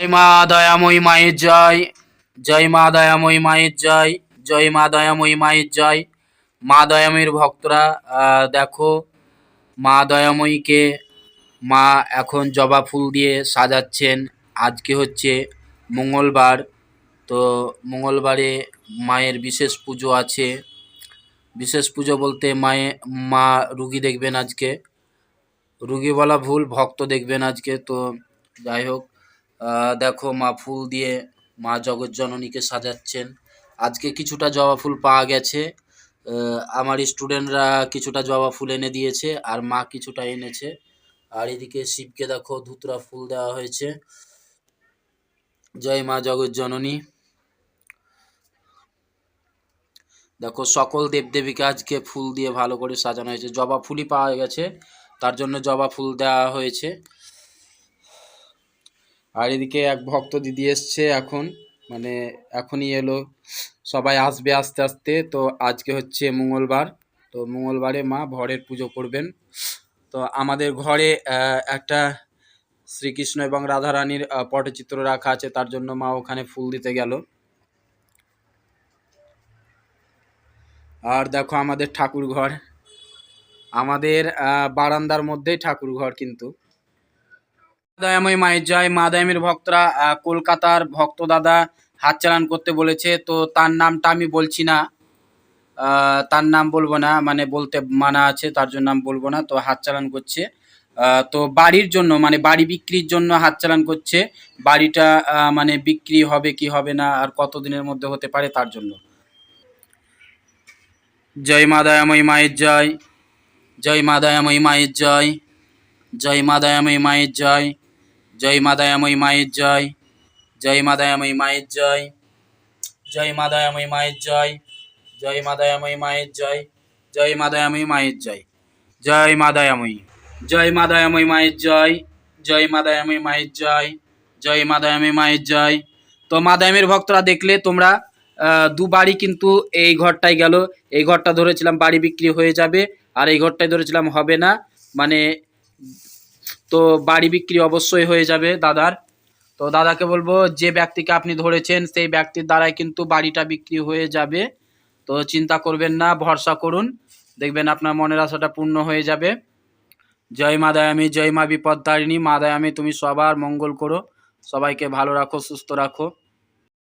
জয় মা দয়াময়ী মায়ের জয়। জয় মা দয়াময়ী মায়ের জয়। জয় মা দয়াময়ী মায়ের জয়। মা দয়াময়ীর ভক্তরা দেখো, মা দয়াময়ীকে মা এখন জবা ফুল দিয়ে সাজাচ্ছেন। আজকে হচ্ছে মঙ্গলবার। তো মঙ্গলবারে মায়ের বিশেষ পুজো আছে। বিশেষ পুজো বলতে মায়ে, মা রুগী দেখবেন আজকে। রুগী বলা ভুল, ভক্ত দেখবেন আজকে। তো যাই হোক দেখো মা ফুল দিয়ে মা জগৎজননীকে সাজাচ্ছেন। আজকে কিছুটা জবা ফুল পাওয়া গেছে। আমার স্টুডেন্টরা কিছুটা জবা ফুল এনে দিয়েছে আর মা কিছুটা এনেছে। আর এদিকে শিবকে দেখো ধুতরা ফুল দেওয়া হয়েছে। জয় মা জগৎজননী দেখো সকল দেবদেবীকে আজকে ফুল দিয়ে ভালো করে সাজানো হয়েছে। জবা ফুলই পাওয়া গেছে, তার জন্য জবা ফুল দেওয়া হয়েছে। আর এদিকে এক ভক্ত দিদি এসছে এখন মানে এখনই এলো। সবাই আসবে আস্তে আস্তে। তো আজকে হচ্ছে মঙ্গলবার। তো মঙ্গলবারে মা ভরের পুজো করবেন। তো আমাদের ঘরে একটা শ্রীকৃষ্ণ এবং রাধারানীর পটচিত্র রাখা আছে। তার জন্য মা ওখানে ফুল দিতে গেল। আর দেখো আমাদের ঠাকুর ঘর আমাদের বারান্দার মধ্যেই ঠাকুর ঘর কিন্তু। দয়াময় মায়ের জয়, মা দয়ামের ভক্তরা কলকাতার ভক্ত দাদা হাত চালান করতে বলেছে, তো তার নামটা আমি বলছি না। তার নাম বলব না মানে বলতে মানা আছে, তার জন্য নাম বলব না, তো হাত চালান করছে। তো বাড়ির জন্য মানে বাড়ি বিক্রির জন্য হাত চালান করছে। বাড়িটা মানে বিক্রি হবে কি হবে না, আর কতদিনের মধ্যে হতে পারে তার জন্য। জয় মা দয়াময়ী মায়ের জয় জয় মা দয়াময়ী মায়ের জয় জয় মা দয়াময়ী মায়ের জয়। জয় মা দয়াময়ী মায়ের জয় জয় মা মায়ের জয় জয় মা মায়ের জয় জয় মা মায়ের জয় জয় মা মায়ের জয় জয় মা দয়াময়ী জয় মা মায়ের জয় জয় মা দয়াময়ী মায়ের জয় জয় মা মায়ের জয়। তো মা ভক্তরা দেখলে তোমরা আহ, দু বাড়ি কিন্তু এই ঘরটাই গেল। এই ঘরটা ধরেছিলাম বাড়ি বিক্রি হয়ে যাবে আর এই ঘরটাই ধরেছিলাম হবে না। মানে তো বাড়ি বিক্রি অবশ্যই হয়ে যাবে দাদার। তো দাদাকে বলব, যে ব্যক্তিকে আপনি ধরেছেন, সেই ব্যক্তির দ্বারাই কিন্তু বাড়িটা বিক্রি হয়ে যাবে। তো চিন্তা করবেন না, ভরসা করুন। দেখবেন আপনার মনের আশাটা পূর্ণ হয়ে যাবে। জয় মা দয়ামী, জয় মা বিপদ বিপদতারিণী মা দয়ামী, তুমি সবার মঙ্গল করো। সবাইকে ভালো রাখো, সুস্থ রাখো।